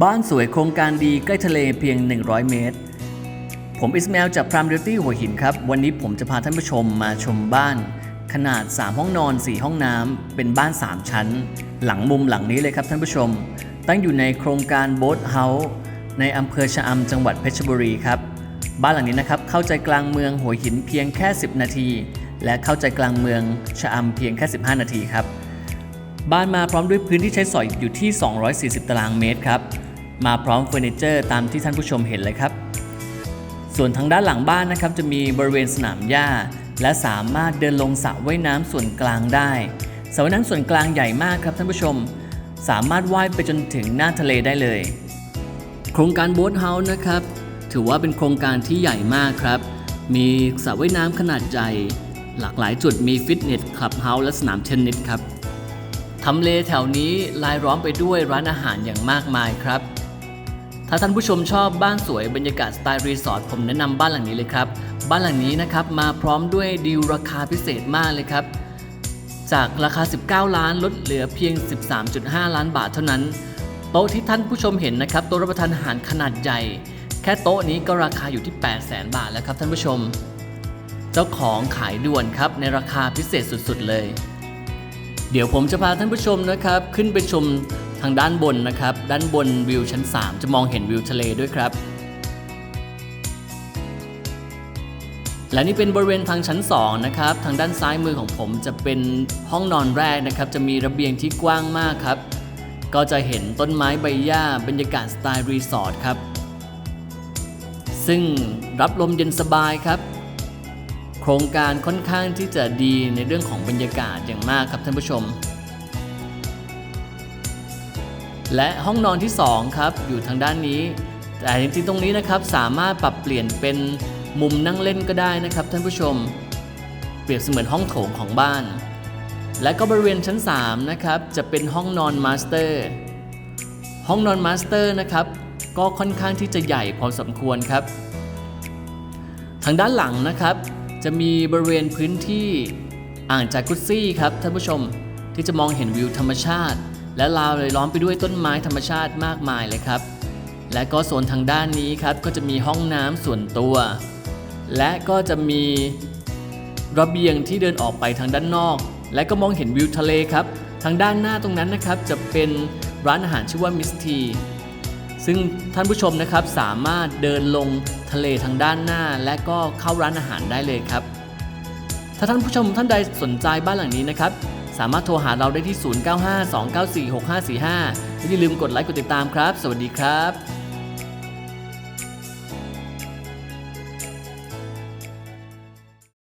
บ้านสวยโครงการดีใกล้ทะเลเพียง 100 เมตร ผมอิสมาอลจากพรามเดลตี้หัวหินครับ วันนี้ผมจะพาท่านผู้ชมมาชมบ้าน ขนาด 3 ห้องนอน 4 ห้องน้ำ เป็นบ้าน 3 ชั้น หลังมุมหลังนี้เลยครับท่านผู้ชม ตั้งอยู่ในโครงการโบ๊ทเฮาส์ในอำเภอชะอำจังหวัดเพชรบุรีครับ บ้านหลังนี้นะครับเข้าใจกลางเมืองหัวหินเพียงแค่ 10 นาที และเข้าใจกลางเมืองชะอำเพียงแค่ 15 นาทีครับ บ้านมาพร้อมด้วยพื้นที่ใช้สอยอยู่ที่ 240 ตารางเมตรครับ มาพร้อมเฟอร์นิเจอร์ตามที่ท่านผู้ชมเห็นเลยครับ ส่วนทางด้านหลังบ้านนะครับ จะมีบริเวณสนามหญ้า และสามารถเดินลงสระว่ายน้ำส่วนกลางได้สระว่ายน้ำส่วนกลางใหญ่มากครับท่านผู้ชม สามารถว่ายไปจนถึงหน้าทะเลได้เลย โครงการโบ๊ทเฮาส์นะครับถือว่าเป็นโครงการที่ใหญ่มากครับ มีสระว่ายน้ำขนาดใหญ่ หลากหลายจุดมีฟิตเนสคลับเฮาส์และสนามเทนนิสครับทำเลแถวนี้รายล้อมไปด้วยร้านอาหารอย่างมากมายครับ ถ้าท่านผู้ชมชอบบ้านสวยบรรยากาศสไตล์รีสอร์ทผมแนะนำบ้านหลังนี้เลยครับ บ้านหลังนี้นะครับมาพร้อมด้วยดีลราคาพิเศษมากเลยครับ จากราคา 19 ล้านลดเหลือเพียง 13.5 ล้านบาทเท่านั้น โต๊ะที่ท่านผู้ชมเห็นนะครับโต๊ะรับประทานอาหารขนาดใหญ่ แค่โต๊ะนี้ก็ราคาอยู่ที่ 8 0 0 0 0 0บาทแล้วครับท่านผู้ชม เจ้าของขายด่วนครับในราคาพิเศษสุดๆเลย เดี๋ยวผมจะพาท่านผู้ชมนะครับขึ้นไปชม ทางด้านบนนะครับ ด้านบนวิวชั้น 3 จะมองเห็นวิวทะเลด้วยครับ และนี่เป็นบริเวณทางชั้น 2 นะครับ ทางด้านซ้ายมือของผมจะเป็นห้องนอนแรกนะครับ จะมีระเบียงที่กว้างมากครับ ก็จะเห็นต้นไม้ใบหญ้าบรรยากาศสไตล์รีสอร์ทครับ ซึ่งรับลมเย็นสบายครับโครงการค่อนข้างที่จะดีในเรื่องของบรรยากาศอย่างมากครับท่านผู้ชม และห้องนอนที่ 2 ครับ อยู่ทางด้านนี้ แต่จริงๆตรงนี้นะครับสามารถปรับเปลี่ยนเป็นมุมนั่งเล่นก็ได้นะครับ ท่านผู้ชม เปรียบเสมือนห้องโถงของบ้าน และก็บริเวณชั้น 3 นะครับ จะเป็นห้องนอนมาสเตอร์ห้องนอนมาสเตอร์นะครับก็ค่อนข้างที่จะใหญ่พอสมควรครับ ทางด้านหลังนะครับ จะมีบริเวณพื้นที่อ่างจากุซซี่ครับท่านผู้ชมที่จะมองเห็นวิวธรรมชาติ และราวเลยล้อมไปด้วยต้นไม้ธรรมชาติมากมายเลยครับ และก็โซนทางด้านนี้ครับก็จะมีห้องน้ำส่วนตัว และก็จะมีระเบียงที่เดินออกไปทางด้านนอก และก็มองเห็นวิวทะเลครับ ทางด้านหน้าตรงนั้นนะครับจะเป็นร้านอาหารชื่อว่ามิสทีซึ่งท่านผู้ชมนะครับสามารถเดินลงทะเลทางด้านหน้า และก็เข้าร้านอาหารได้เลยครับ ถ้าท่านผู้ชมท่านใดสนใจบ้านหลังนี้นะครับ สามารถโทรหาเราได้ที่ 0952946545 และอย่าลืมกดไลค์กดติดตามครับ สวัสดีครับ